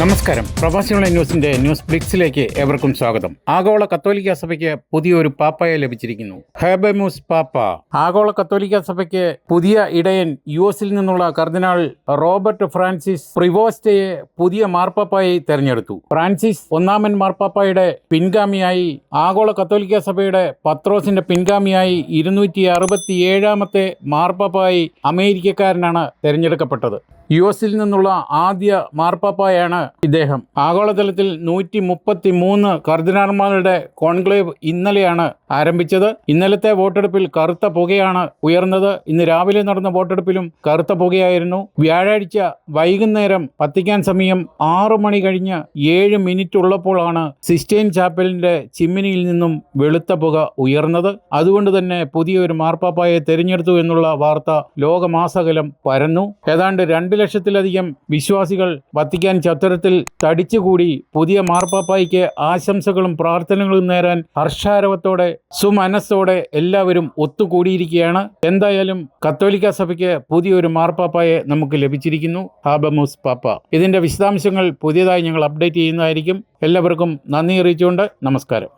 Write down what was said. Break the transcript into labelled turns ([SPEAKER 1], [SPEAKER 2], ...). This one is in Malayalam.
[SPEAKER 1] നമസ്കാരം. പ്രവാസി ഓൺലൈൻ ന്യൂസിന്റെ ന്യൂസ് ബ്ലിക്സിലേക്ക് ഏവർക്കും സ്വാഗതം. ആഗോള കത്തോലിക്ക സഭയ്ക്ക് പുതിയൊരു പാപ്പയെ ലഭിച്ചിരിക്കുന്നു. ഹേബമൂസ് പാപ്പ. ആഗോള കത്തോലിക്ക സഭയ്ക്ക് പുതിയ ഇടയൻ യു എസിൽ നിന്നുള്ള കർദിനാൾ റോബർട്ട് ഫ്രാൻസിസ് പ്രിവോസ്റ്റയെ പുതിയ മാർപ്പാപ്പായി തെരഞ്ഞെടുത്തു. ഫ്രാൻസിസ് ഒന്നാമൻ മാർപ്പാപ്പായുടെ പിൻഗാമിയായി ആഗോള കത്തോലിക്ക സഭയുടെ പത്രോസിന്റെ പിൻഗാമിയായി ഇരുന്നൂറ്റി അറുപത്തി ഏഴാമത്തെ മാർപ്പാപ്പായി അമേരിക്കക്കാരനാണ് തെരഞ്ഞെടുക്കപ്പെട്ടത്. യു എസിൽ നിന്നുള്ള ആദ്യ മാർപ്പാപ്പായാണ് ഇദ്ദേഹം. ആഗോളതലത്തിൽ നൂറ്റി മുപ്പത്തി മൂന്ന് കർദിനാർമാരുടെ കോൺക്ലേവ് ഇന്നലെയാണ് ആരംഭിച്ചത്. ഇന്നലത്തെ വോട്ടെടുപ്പിൽ കറുത്ത പുകയാണ് ഉയർന്നത്. ഇന്ന് രാവിലെ നടന്ന വോട്ടെടുപ്പിലും കറുത്ത പുകയായിരുന്നു. വ്യാഴാഴ്ച വൈകുന്നേരം വത്തിക്കാൻ സമയം ആറു മണി കഴിഞ്ഞ് ഏഴ് മിനിറ്റ് ഉള്ളപ്പോഴാണ് സിസ്റ്റൈൻ ചാപ്പലിന്റെ ചിമ്മിനിയിൽ നിന്നും വെളുത്ത പുക ഉയർന്നത്. അതുകൊണ്ട് തന്നെ പുതിയൊരു മാർപ്പാപ്പായെ തെരഞ്ഞെടുത്തു എന്നുള്ള വാർത്ത ലോകമാസകലം പരന്നു. ഏതാണ്ട് രണ്ട് ലക്ഷത്തിലധികം വിശ്വാസികൾ വത്തിക്കാൻ ചത്തുരത്തിൽ തടിച്ചുകൂടി പുതിയ മാർപ്പാപ്പായ്ക്ക് ആശംസകളും പ്രാർത്ഥനകളും നേരാൻ ഹർഷാരവത്തോടെ സുമനസ്സോടെ എല്ലാവരും ഒത്തുകൂടിയിരിക്കുകയാണ്. എന്തായാലും കത്തോലിക്ക സഭയ്ക്ക് പുതിയൊരു മാർപ്പാപ്പായെ നമുക്ക് ലഭിച്ചിരിക്കുന്നു. ഹാബമൂസ് പാപ്പ. ഇതിന്റെ വിശദാംശങ്ങൾ പുതിയതായി ഞങ്ങൾ അപ്ഡേറ്റ് ചെയ്യുന്നതായിരിക്കും. എല്ലാവർക്കും നന്ദി അറിയിച്ചുകൊണ്ട് നമസ്കാരം.